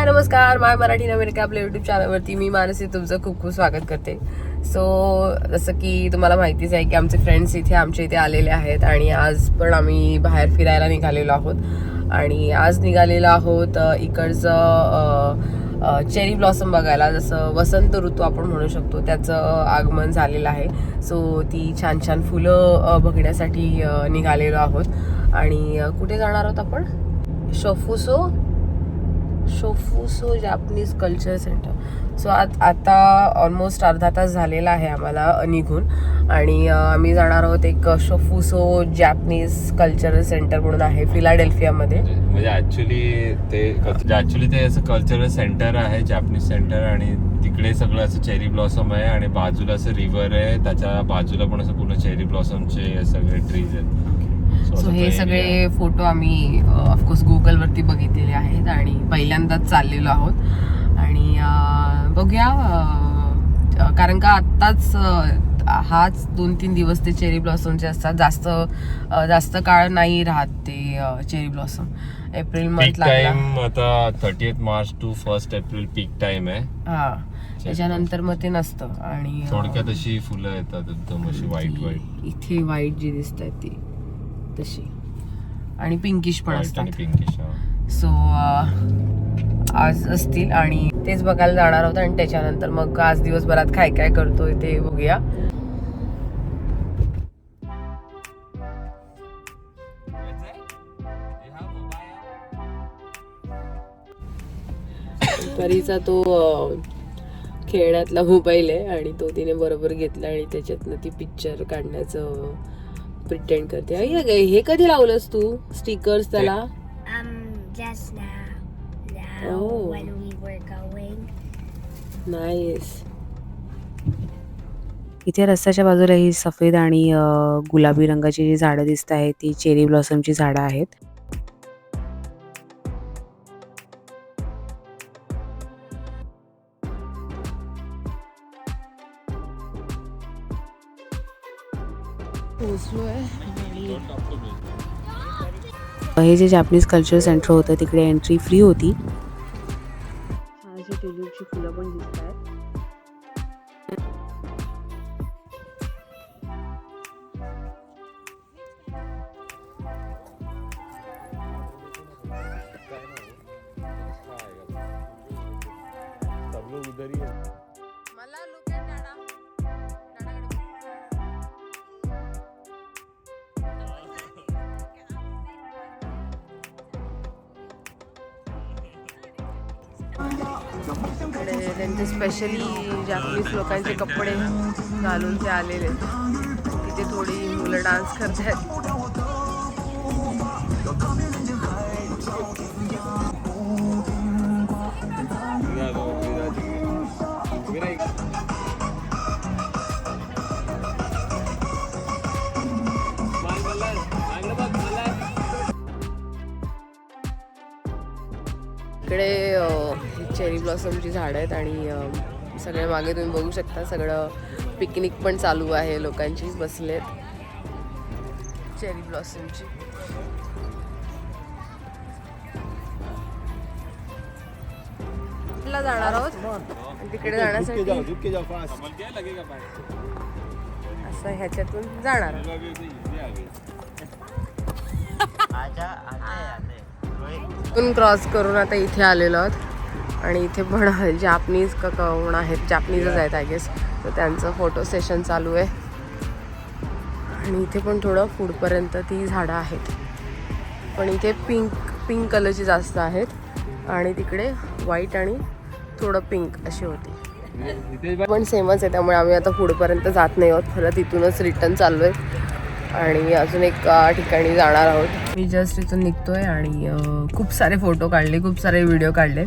हाय नमस्कार. माय मराठी नमेरिका आपल्या युट्यूब चॅनलवरती मी मानसी तुमचं खूप खूप स्वागत करते. सो जसं की तुम्हाला माहितीच आहे की आमचे फ्रेंड्स इथे आमच्या इथे आलेले आहेत आणि आज पण आम्ही बाहेर फिरायला निघालेलो आहोत. आणि आज निघालेलो आहोत इकडचं चेरी ब्लॉसम बघायला. जसं वसंत ऋतू आपण म्हणू शकतो त्याचं आगमन झालेलं आहे. सो ती छान छान फुलं बघण्यासाठी निघालेलो आहोत. आणि कुठे जाणार आहोत आपण? Shofuso Shofuso Japanese culture centre so आत आता ऑलमोस्ट अर्धा तास झालेला आहे आम्हाला निघून. आणि आम्ही जाणार आहोत एक शोफुसो जॅपनीज कल्चरल सेंटर म्हणून आहे फिलाडेल्फियामध्ये म्हणजे ऍक्च्युली ते ऍक्च्युली ते असं कल्चरल सेंटर आहे जॅपनीज सेंटर आणि तिकडे सगळं असं चेरी ब्लॉसम आहे आणि बाजूला असं रिव्हर आहे त्याच्या बाजूला पण असं पूर्ण चेरी ब्लॉसमचे सगळे ट्रीज आहेत. सो हे सगळे. फोटो आम्ही ऑफकोर्स गुगलवरती बघितलेले आहेत आणि पहिल्यांदाच चाललेलो आहोत. आणि अ, बघूया अ, कारण का आत्ताच हाच दोन तीन दिवस ते चेरी ब्लॉसमचे असतात जास्त जास्त काळ नाही राहत ते चेरी ब्लॉसम एप्रिल मंथ आता thirty March to first April peak time आहे. हा. त्याच्यानंतर मग ते नसतं आणि थोडक्यात अशी फुलं येतात एकदम अशी व्हाईट व्हाईट इथे व्हाईट जी दिसत आहे ती. तशी. आणि पिंकिश पण असतात. सो आज असतील आणि तेच बघायला जाणार आहोत आणि त्याच्यानंतर मग आज दिवसभरात काय काय करतोय ते बघूया. परीचा तो खेळण्यातला मोबाईल आहे आणि तो तिने बरोबर घेतला आणि त्याच्यातनं ती पिक्चर काढण्याचं प्रिटेंड करते आई, अगं, हे कधी लावलंस तू स्टिकर्स त्याला Um, just now. Now, Oh. when we were going. Nice इथे रस्त्याच्या बाजूला ही सफेद आणि अ, गुलाबी रंगाची जी झाडं दिसत आहेत ती चेरी ब्लॉसमची झाडं आहेत हे जे जॅपनीज कल्चर सेंटर होतं तिकडे एंट्री फ्री होती। ट्युलिपची फुलं पण दिसत आहेत मला इकडे त्यांचे स्पेशली जापनीज लोकांचे कपडे घालून ते आलेले आहेत. तिथे थोडी मुलं डान्स करतात इकडे चेरी ब्लॉसमची झाडं आहेत आणि अ, सगळे मागे तुम्ही बघू शकता. सगळं पिकनिक पण चालू आहे. लोकांची बसलेत. चेरी ब्लॉसमची ला जाणार आहोत? तिकडे जाण्यासाठी. असं ह्याच्यातून जाणार आहोत. इथून क्रॉस करून आता इथे आलेलो आहोत. आणि इथे पण जापनीज का कोण आहेत? जापनीजच आहेत आय गेस तर त्यांचं फोटो सेशन चालू आहे. आणि इथे पण थोडं पुढपर्यंत ती झाडं आहेत. पण इथे पिंक पिंक कलरची जास्त आहेत. आणि तिकडे व्हाईट आणि थोडं पिंक अशी होती. पण सेमच आहे त्यामुळे आम्ही आता पुढपर्यंत जात नाही आहोत. परत इथूनच रिटर्न चाललो आहे आणि अजून एक ठिकाणी जाणार आहोत. मी जस्ट इथून निघतोय आणि अ, खूप सारे फोटो काढले खूप सारे व्हिडिओ काढले.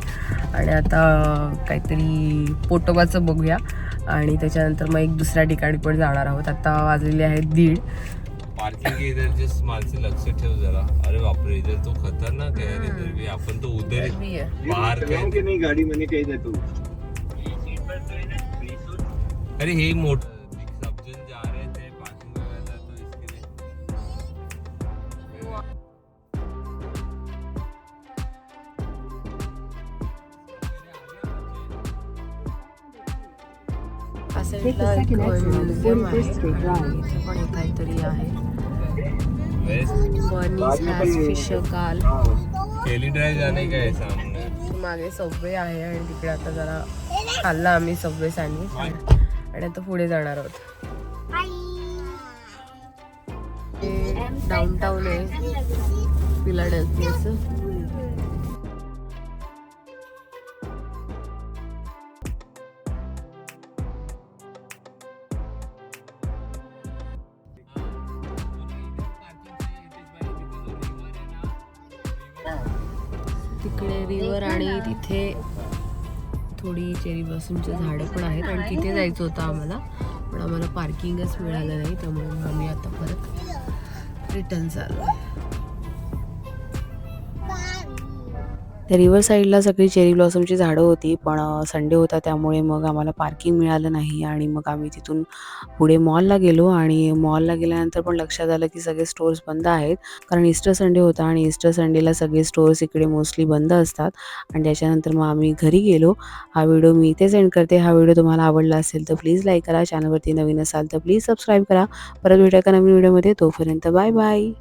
आणि आता काहीतरी पोटोबाचं बघूया. आणि त्याच्यानंतर मग एक दुसऱ्या ठिकाणी पण जाणार आहोत. आता वाजलेले आहेत दीड. पार्किंग के इधर जस्ट मानसी लक्ष ठेव जरा. अरे बापरे इधर तो खतरनाक है यार इधर भी अपन तो उधर गर्दी आहे. बाहर क्यों कि नहीं गाड़ी मैंने कही दे तू. अरे हे मोठ या साईडला एक म्युझियम आहे. आणि इथे पण काहीतरी आहे. बर्नीज केली. मागे सबवे आहे आणि तिकडे आता जरा खाल्ला आम्ही सबवे सँडविच आणि आता पुढे जाणार आहोत. हे डाऊनटाऊन आहे. फिलाडेल्फियाचं रिव्हर आणि तिथे थोडी चेरी ब्लॉसमची झाडं पण आहेत आणि तिथे जायचं होतं आम्हाला. पण आम्हाला पार्किंगच मिळालं नाही त्यामुळे आम्ही आता परत रिटर्न चाललो त्या रिव्हर साईडला सगळी चेरी ब्लॉसमची झाडं होती पण संडे होता त्यामुळे मग आम्हाला पार्किंग मिळालं नाही आणि मग आम्ही तिथून पुढे मॉलला गेलो आणि मॉलला गेल्यानंतर पण लक्षात आलं की सगळे स्टोर्स बंद आहेत. कारण इस्टर संडे होता आणि इस्टर संडेला सगळे स्टोर्स इकडे मोस्टली बंद असतात. आणि त्याच्यानंतर मग आम्ही घरी गेलो. हा व्हिडिओ मी इथे सेंड करते. हा व्हिडिओ तुम्हाला आवडला असेल तर प्लीज लाईक करा. चॅनलवरती नवीन असाल तर प्लीज सबस्क्राईब करा. परत भेटा का नवीन व्हिडिओमध्ये तोपर्यंत बाय बाय